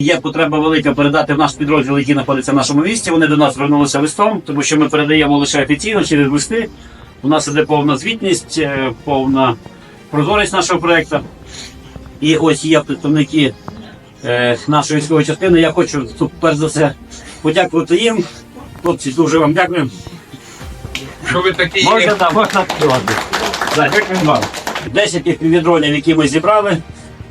Є потреба велика передати в наш підрозділ, який знаходиться в нашому місті. Вони до нас звернулися листом, тому що ми передаємо лише офіційно через листи. У нас іде повна звітність, е, повна прозорість нашого проєкту. І ось є представники е, нашої військової частини. Я хочу тут, перш за все подякувати їм. Хлопці, дуже вам дякую. Що ви такі Можна, так, можна співати. Дякую вам. 10 тих відронів, які ми зібрали,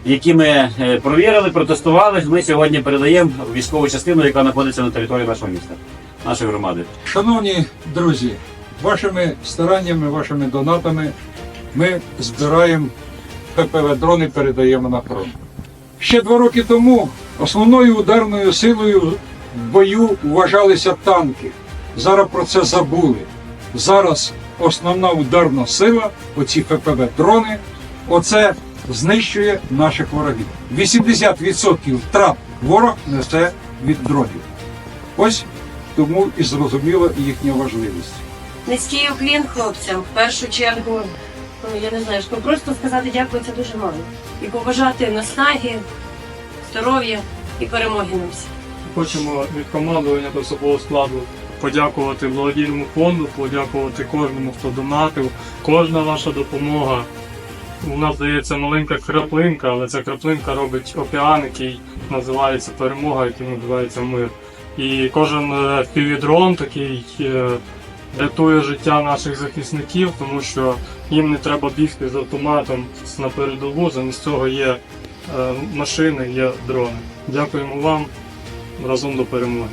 які ми е, провірили, протестували, ми сьогодні передаємо військову частину, яка знаходиться на території нашого міста, нашої громади. Шановні друзі, вашими стараннями, вашими донатами ми збираємо ППВ-дрони, передаємо на фронт. Ще два роки тому основною ударною силою в бою вважалися танки. Зараз про це забули. Зараз основна ударна сила, оці ППВ-дрони, оце знищує наших ворогів. 80% втрат ворог несе від дронів. Ось тому і зрозуміла їхня важливість. Низький уклін хлопцям. В першу чергу, ну я не знаю, що просто сказати дякую це дуже мало. І побажати наснаги, здоров'я і перемоги нам всім. Хочемо від командування та особового складу подякувати благодійному фонду, подякувати кожному, хто донатив. Кожна ваша допомога. У нас здається маленька краплинка, але ця краплинка робить океан, який називається перемога, який називається мир. І кожен е, півдрон такий е, рятує життя наших захисників, тому що їм не треба бігти з автоматом на передову. Замість цього є е, машини, є дрони. Дякуємо вам разом до перемоги.